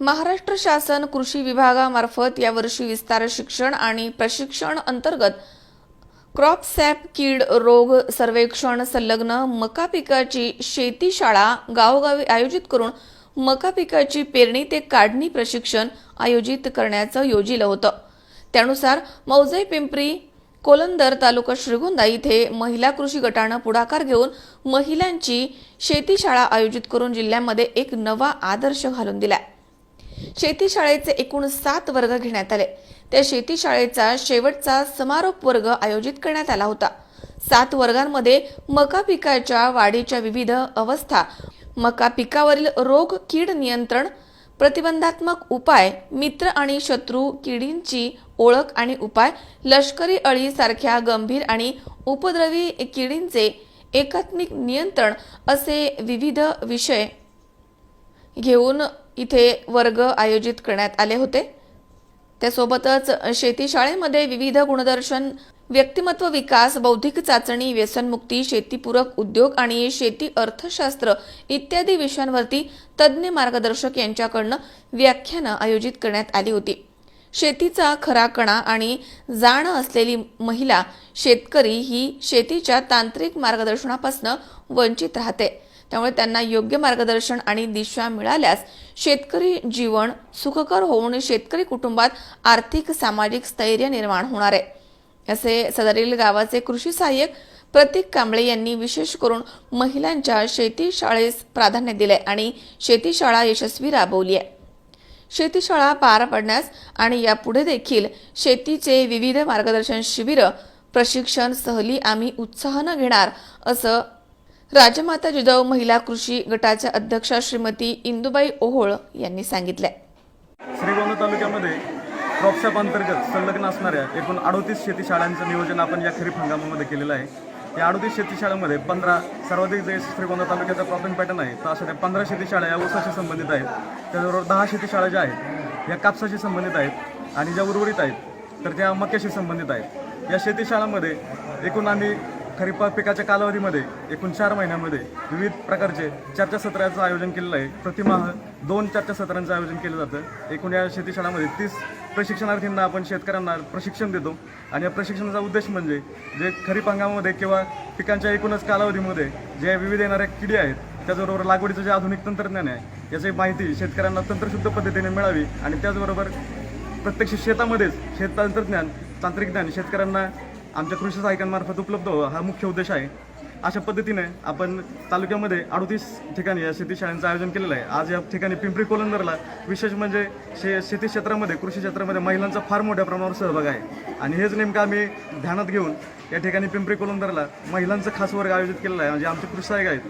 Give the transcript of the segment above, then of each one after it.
महाराष्ट्र शासन कृषी विभागामार्फत यावर्षी विस्तार शिक्षण आणि प्रशिक्षण अंतर्गत क्रॉप सॅप कीड रोग सर्वेक्षण संलग्न मका पिकाची शेती शाळा गावोगावी आयोजित करून मका पिकाची पेरणी ते काढणी प्रशिक्षण आयोजित करण्याचं योजिलं होतं. त्यानुसार मौजे पिंपरी कोलंदर तालुका श्रीगोंदा इथे महिला कृषी गटानं पुढाकार घेऊन महिलांची शेती शाळा आयोजित करून जिल्ह्यामध्ये एक नवा आदर्श घालून दिलाय. शेती शाळेचे एकूण सात वर्ग घेण्यात आले. त्या शेती शाळेचा शेवटचा समारोप वर्ग आयोजित करण्यात आला होता. सात वर्गांमध्ये मका पिकाच्या वाढीच्या विविध अवस्था मका पिकावरील रोग कीड नियंत्रण प्रतिबंधात्मक उपाय मित्र आणि शत्रू किडींची ओळख आणि उपाय लष्करी अळी सारख्या गंभीर आणि उपद्रवी किडींचे एकात्मिक नियंत्रण असे विविध विषय घेऊन इथे वर्ग आयोजित करण्यात आले होते. त्यासोबतच शेती शाळेमध्ये विविध गुणदर्शन व्यक्तिमत्व विकास बौद्धिक चाचणी व्यसनमुक्ती शेतीपूरक उद्योग आणि शेती अर्थशास्त्र इत्यादी विषयांवरती तज्ज्ञ मार्गदर्शक यांच्याकडनं व्याख्यानं आयोजित करण्यात आली होती. शेतीचा खरा कणा आणि जाण असलेली महिला शेतकरी ही शेतीच्या तांत्रिक मार्गदर्शनापासून वंचित राहते. त्यामुळे त्यांना योग्य मार्गदर्शन आणि दिशा मिळाल्यास शेतकरी जीवन सुखकर होऊन शेतकरी कुटुंबात आर्थिक सामाजिक स्थैर्य निर्माण होणार आहे. असे सदरील गावाचे कृषी सहाय्यक प्रतीक कांबळे यांनी विशेष करून महिलांच्या शेती शाळेस प्राधान्य दिले आणि शेती शाळा यशस्वी राबवली आहे. शेतीशाळा पार पडण्यास आणि यापुढे देखील शेतीचे विविध मार्गदर्शन शिबिरं प्रशिक्षण सहली आम्ही उत्साहानं घेणार असं राजमाता जिजाऊ महिला कृषी गटाच्या अध्यक्षा श्रीमती इंदुबाई ओहोळ यांनी सांगितले. श्रीगोंदा तालुक्यामध्ये क्रॉपशॉप अंतर्गत संलग्न असणाऱ्या एकूण अडोतीस शेती शाळांचं नियोजन आपण या खरीप हंगामामध्ये केलेलं आहे. या अडोतीस शेती शाळांमध्ये पंधरा सर्वाधिक जे श्रीगोंदा तालुक्याचा क्रॉपिंग पॅटर्न आहे तर अशा त्या पंधरा शेती शाळा या ऊसाशी संबंधित आहेत. त्याचबरोबर दहा शेती शाळा ज्या आहेत या कापसाशी संबंधित आहेत आणि ज्या उर्वरित आहेत तर त्या मक्याशी संबंधित आहेत. या शेती शाळांमध्ये एकूण आम्ही खरीप पिकाच्या कालावधीमध्ये एकूण चार महिन्यामध्ये विविध प्रकारचे चर्चासत्राचं आयोजन केलेलं आहे. प्रतिमाह दोन चर्चासत्रांचं आयोजन केलं जातं. एकूण या शेतीशाळामध्ये तीस प्रशिक्षणार्थींना आपण शेतकऱ्यांना प्रशिक्षण देतो. आणि या प्रशिक्षणाचा उद्देश म्हणजे जे खरीप हंगामामध्ये किंवा पिकांच्या एकूणच कालावधीमध्ये जे विविध येणाऱ्या किडी आहेत त्याचबरोबर लागवडीचं जे आधुनिक तंत्रज्ञान आहे याची माहिती शेतकऱ्यांना तंत्रशुद्ध पद्धतीने मिळावी आणि त्याचबरोबर प्रत्यक्ष शेतामध्येच शेत तंत्रज्ञान तांत्रिक ज्ञान शेतकऱ्यांना आमच्या कृषी सहायकांमार्फत उपलब्ध व्हावं हा मुख्य उद्देश आहे. अशा पद्धतीने आपण तालुक्यामध्ये अडतीस ठिकाणी या शेती शाळांचं आयोजन केलेलं आहे. आज या ठिकाणी पिंपरी कोलंदरला विशेष म्हणजे शे शेती क्षेत्रामध्ये कृषी क्षेत्रामध्ये महिलांचा फार मोठ्या प्रमाणावर सहभाग आहे. आणि हेच नेमकं आम्ही ध्यानात घेऊन या ठिकाणी पिंपरी कोलंदरला महिलांचं खास वर्ग आयोजित केलेला आहे. म्हणजे आमचे कृषी सहायक आहेत.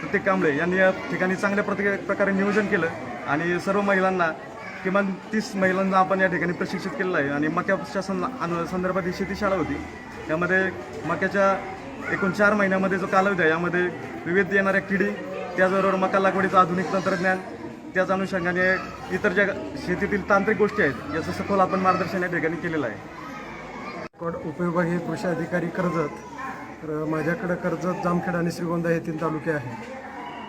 प्रत्येक कांबळे यांनी या ठिकाणी चांगल्या प्रत्येक प्रकारे नियोजन केलं आणि सर्व महिलांना किमान तीस महिलांना आपण या ठिकाणी प्रशिक्षित केलेलं आहे. आणि मक्याच्या सं अनु- संदर्भात ही शेती शाळा होती. त्यामध्ये मक्याच्या एकूण चार महिन्यामध्ये जो कालावधी आहे यामध्ये विविध येणाऱ्या किडी त्याचबरोबर मका लागवडीचं आधुनिक तंत्रज्ञान त्याच अनुषंगाने इतर ज्या शेतीतील तांत्रिक गोष्टी आहेत याचं सखोल आपण मार्गदर्शन या ठिकाणी केलेलं आहे. कड उपविभागीय कृषी अधिकारी कर्जत तर माझ्याकडं कर्जत जामखेड आणि श्रीगोंदा हे तीन तालुके आहेत.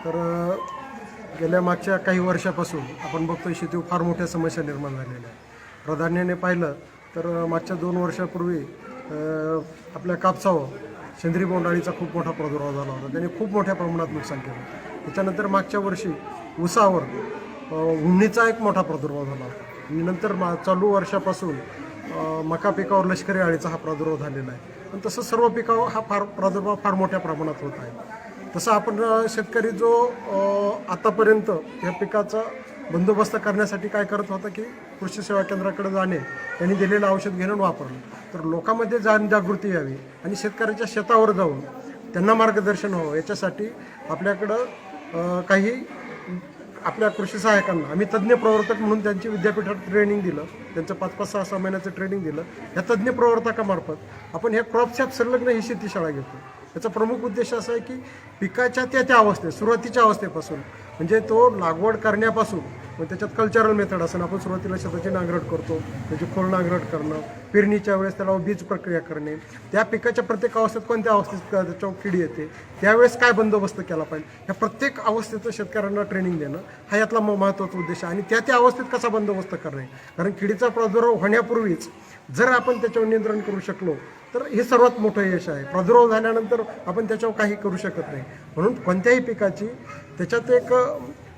तर गेल्या मागच्या काही वर्षापासून आपण बघतोय शेतीवर फार मोठ्या समस्या निर्माण झालेल्या आहेत. प्राधान्याने पाहिलं तर मागच्या दोन वर्षापूर्वी आपल्या कापसावर सेंद्रिय बोंडाळीचा खूप मोठा प्रादुर्भाव झाला होता. त्याने खूप मोठ्या प्रमाणात नुकसान केलं त्याच्यानंतर मागच्या वर्षी उसावर अ, उन्नीचा एक मोठा प्रादुर्भाव झाला होता. आणि नंतर मा चालू वर्षापासून मका पिकावर लष्करी अळीचा हा प्रादुर्भाव झालेला आहे. पण तसं सर्व पिकावर हा फार प्रादुर्भाव फार मोठ्या प्रमाणात होत आहे. तसं आपण शेतकरी जो आतापर्यंत या पिकाचा बंदोबस्त करण्यासाठी काय करत होता की कृषी सेवा केंद्राकडे जाणे त्यांनी दिलेलं औषध घेणं वापरलं. वापरणं तर लोकांमध्ये जाण जागृती यावी आणि शेतकऱ्याच्या शेतावर जाऊन त्यांना मार्गदर्शन व्हावं. याच्यासाठी आपल्याकडं काही आपल्या कृषी सहायकांना आम्ही तज्ज्ञ प्रवर्तक म्हणून त्यांची विद्यापीठात ट्रेनिंग दिलं त्यांचं पाच पाच सहा सहा महिन्याचं ट्रेनिंग दिलं. या तज्ज्ञ प्रवर्तकामार्फत आपण ह्या क्रॉपशॅप संलग्न ही शेती शाळा घेतो याचा प्रमुख उद्देश असा आहे की पिकाच्या त्या त्या अवस्थेत सुरुवातीच्या अवस्थेपासून म्हणजे तो लागवड करण्यापासून मग त्याच्यात कल्चरल मेथड असेल आपण सुरुवातीला शेताची नांगरट करतो त्याची खोल नांगरट करणं पेरणीच्या वेळेस त्याला बीज प्रक्रिया करणे. त्या पिकाच्या प्रत्येक अवस्थेत कोणत्या अवस्थेत त्याच्यावर किडी येते त्यावेळेस काय बंदोबस्त केला पाहिजे? ह्या प्रत्येक अवस्थेचं शेतकऱ्यांना ट्रेनिंग देणं हा यातला म- महत्त्वाचा उद्देश आहे. आणि त्या त्या अवस्थेत कसा बंदोबस्त करणे? कारण किडीचा प्रादुर्भाव होण्यापूर्वीच जर आपण त्याच्यावर नियंत्रण करू शकलो तर हे सर्वात मोठं यश आहे. प्रादुर्भाव झाल्यानंतर आपण त्याच्यावर काही करू शकत नाही. म्हणून कोणत्याही पिकाची त्याच्यात एक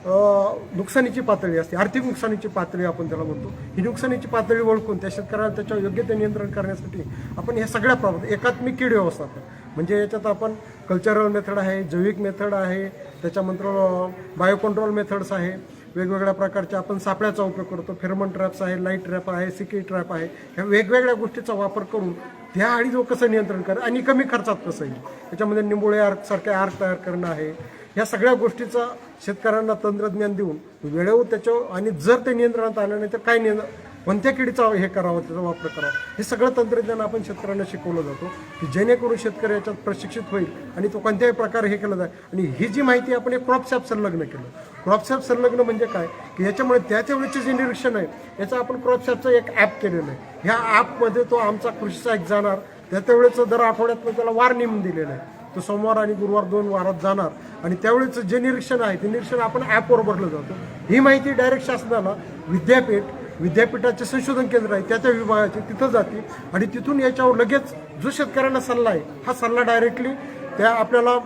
नुकसानीची पातळी असते. आर्थिक नुकसानीची पातळी आपण त्याला म्हणतो. ही नुकसानीची पातळी ओळखून त्या शेतकऱ्याला त्याच्यावर योग्य ते नियंत्रण करण्यासाठी आपण ह्या सगळ्या प्रमाणात एकात्मिक कीड व्यवस्थापन म्हणजे याच्यात आपण कल्चरल मेथड आहे जैविक मेथड आहे त्याच्यानंतर बायोकंट्रोल मेथड्स आहे. वेगवेगळ्या प्रकारचे आपण सापळ्याचा उपयोग करतो. फेरमन ट्रॅप्स आहे लाइट ट्रॅप आहे सिकी ट्रॅप आहे. ह्या वेगवेगळ्या गोष्टीचा वापर करून त्या अळीचं कसं नियंत्रण करा आणि कमी खर्चात कसं येईल? त्याच्यामध्ये निंबोळे आर्क सारखे आर्क तयार करणं आहे. ह्या सगळ्या गोष्टीचा शेतकऱ्यांना तंत्रज्ञान देऊन वेळेवर त्याच्यावर आणि जर ते नियंत्रणात आलं नाही तर काय नियंत्रण कोणत्या किडीचा हे करावं त्याचा वापर करावा? हे सगळं तंत्रज्ञान आपण शेतकऱ्यांना शिकवलं जातो की जेणेकरून शेतकरी याच्यात प्रशिक्षित होईल आणि तो कोणत्याही प्रकारे हे केलं जाईल. आणि ही जी माहिती आपण एक क्रॉपसॅप संलग्न केलं. क्रॉपसॅप संलग्न म्हणजे काय? की याच्यामुळे त्याच्या वेळेचे जे निरीक्षण आहे याचं आपण क्रॉपसॅपचं एक ॲप केलेलं आहे. ह्या ॲपमध्ये तो आमचा कृषीचा एक जाणार त्या त्यावेळेचं दर आठवड्यात त्याला वार नेमून दिलेला आहे. तो सोमवार आणि गुरुवार दोन वारात जाणार. आणि त्यावेळेचं जे निरीक्षण आहे ते निरीक्षण आपण ॲपवर भरलं जातं. ही माहिती डायरेक्ट शासनाला विद्यापीठ विद्यापीठाचे संशोधन केंद्र आहे त्या त्या विभागाचे तिथं जाते आणि तिथून याच्यावर लगेच जो शेतकऱ्यांना सल्ला आहे हा सल्ला डायरेक्टली त्या आपल्याला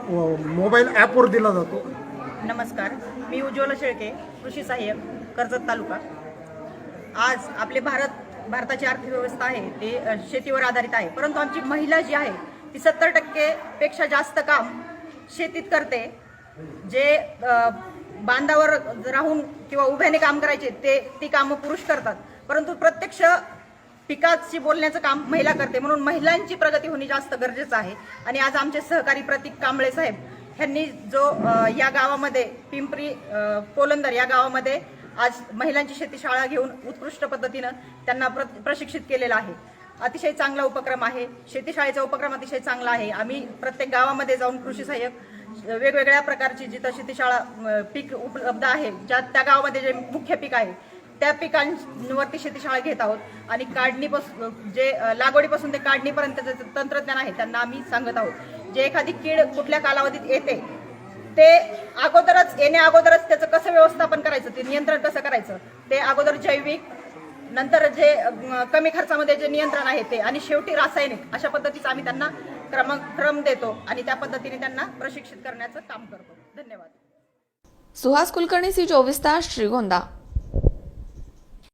मोबाईल ॲपवर दिला जातो. नमस्कार. मी उज्ज्वला शेळके कृषी सहाय्यक कर्जत तालुका. आज आपले भारत भारताची अर्थव्यवस्था आहे ते शेतीवर आधारित आहे. परंतु आमची महिला जी आहे ती सत्तर टक्केपेक्षा जास्त काम शेतीत करते. जे बांधावर राहून किंवा उभ्याने काम करायचे ते ती कामं पुरुष करतात. परंतु प्रत्यक्ष पिकाशी बोलण्याचं काम महिला करते. म्हणून महिलांची प्रगती होणे जास्त गरजेचं आहे. आणि आज आमचे सहकारी प्रतीक कांबळे साहेब ह्यांनी जो या गावामध्ये पिंपरी पोलंदर या गावामध्ये आज महिलांची शेतीशाळा घेऊन उत्कृष्ट पद्धतीनं त्यांना प्र प्रशिक्षित केलेलं आहे. अतिशय चांगला उपक्रम आहे. शेतीशाळेचा उपक्रम अतिशय चांगला आहे. आम्ही प्रत्येक गावामध्ये जाऊन कृषी सहाय्यक वेगवेगळ्या प्रकारची जिथं शेतीशाळा पीक उपलब्ध आहे ज्या त्या गावामध्ये जे मुख्य पीक आहे त्या पिकांवरती शेतीशाळा घेत आहोत. आणि काढणीपासून जे लागवडीपासून ते काढणीपर्यंत जे तंत्रज्ञान आहे त्यांना आम्ही सांगत आहोत. जे एखादी कीड कुठल्या कालावधीत येते ते अगोदरच येण्या अगोदरच त्याचं कसं व्यवस्थापन करायचं ते नियंत्रण कसं करायचं ते अगोदर जैविक नंतर जे कमी खर्चामध्ये जे नियंत्रण आहे ते. आणि शेवटी रासायनिक अशा पद्धतीचं आम्ही त्यांना क्रम क्रम देतो आणि त्या पद्धतीने त्यांना प्रशिक्षित करण्याचं काम करतो. धन्यवाद. सुहास कुलकर्णी सी चोवीस तास श्रीगोंदा.